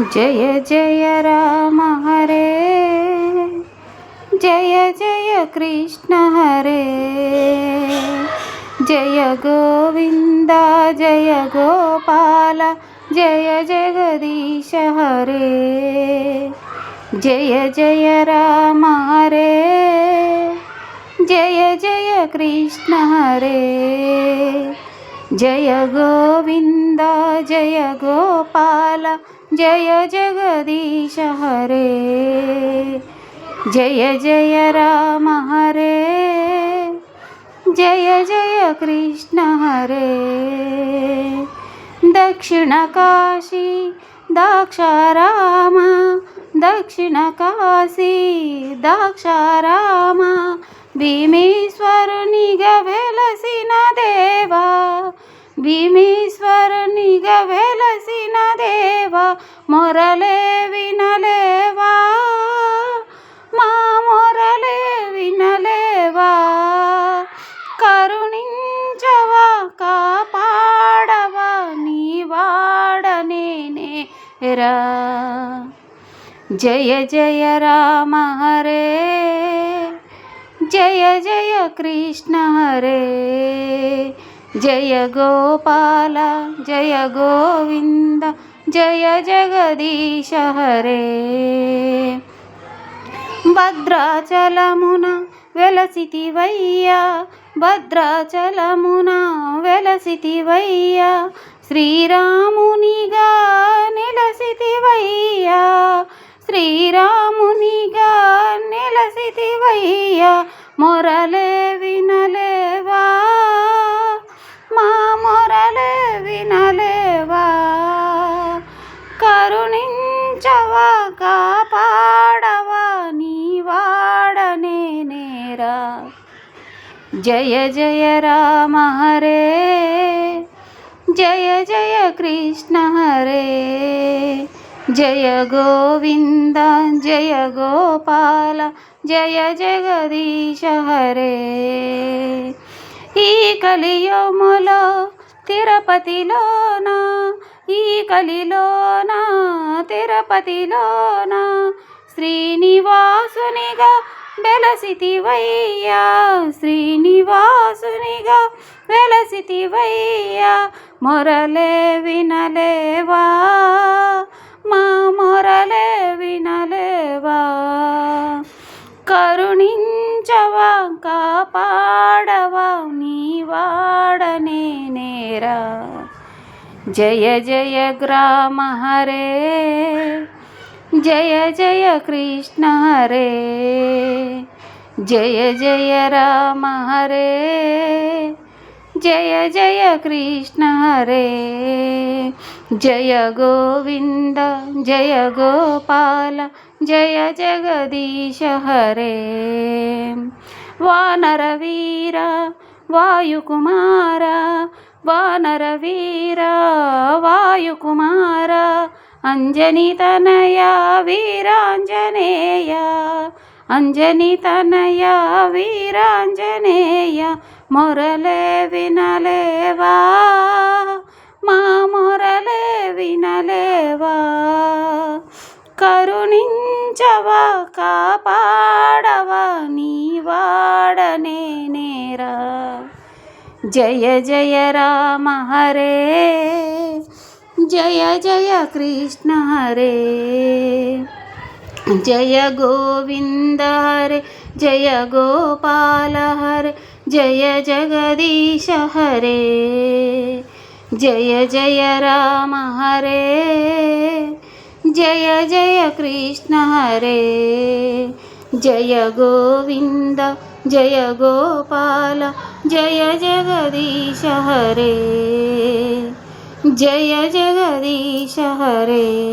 जय जय राम हरे। जय जय कृष्ण हरे। जय गोविंद, जय गोपाल, जय जगदीश हरे। जय जय राम हरे। जय जय कृष्ण हरे। जय गोविंद, जय गोपाल జయ జగదీశ హరే జయ జయ రామ హరే జయ జయ కృష్ణ హరే దక్షిణ కాశీ దాక్షారామ దక్షిణ కాశీ దాక్షారామ భీమేశ్వరునిగా వెలసిన దేవా భీమేశ్వరునిగా వెలసిన దేవా మొరలే వినలేవా? మా మొరలే వినలేవా? కరుణించవా కాపాడవా నీ వాడనేనే రా జయ జయ రామ హరే జయ జయ కృష్ణ హరే. జయ గోపాల జయ గోవింద జయ జగదీశ హరే భద్రాచలమున వెలసితివయ్యా భద్రాచలమున వెలసితివయ్యా శ్రీరామునిగా నిలసితివయ్యా శ్రీరామునిగా నిలసితివయ్యా మొరలే వినలేవా కాపాడవా నీ వాడనే నేరా. జయ జయ రామ హరే జయ జయ కృష్ణ హరే. జయ గోవింద జయ గోపాల జయ జగదీశ హరే. ఈ కలియుములో తిరుపతిలోన? ఈ కలిలోన? తిరుపతిలోన? శ్రీనివాసునిగా వెలసితివయ్యా శ్రీనివాసునిగా వెలసితివయ్యా మొరలే వినలేవా? కరుణించవా కాపాడవా నీ వాడనే నేరా జయ జయ గ్రామ హరే జయ జయ కృష్ణ హరే జయ జయ రామ హరే. జయ జయ కృష్ణ హరే. జయ గోవింద జయ గోపాల జయ జగదీశ హరే. వానర వీర వాయుకుమార వానర వీర వాయుకుమార అంజని తనయ వీరాంజనేయ అంజని తనయ వీరాంజనేయ మొరలే వినలేవా? మా మొరలే వినలేవా? కరుణించవా కాపాడవా నీ వాడనే నేరా జయ జయ రామ హరే జయ జయ కృష్ణ హరే జయ గోవింద హరే జయ గోపాల जय जगदीश हरे। जय जय राम हरे। जय जय कृष्ण हरे। जय गोविंद, जय गोपाल, जय जगदीश हरे। जय जगदीश हरे।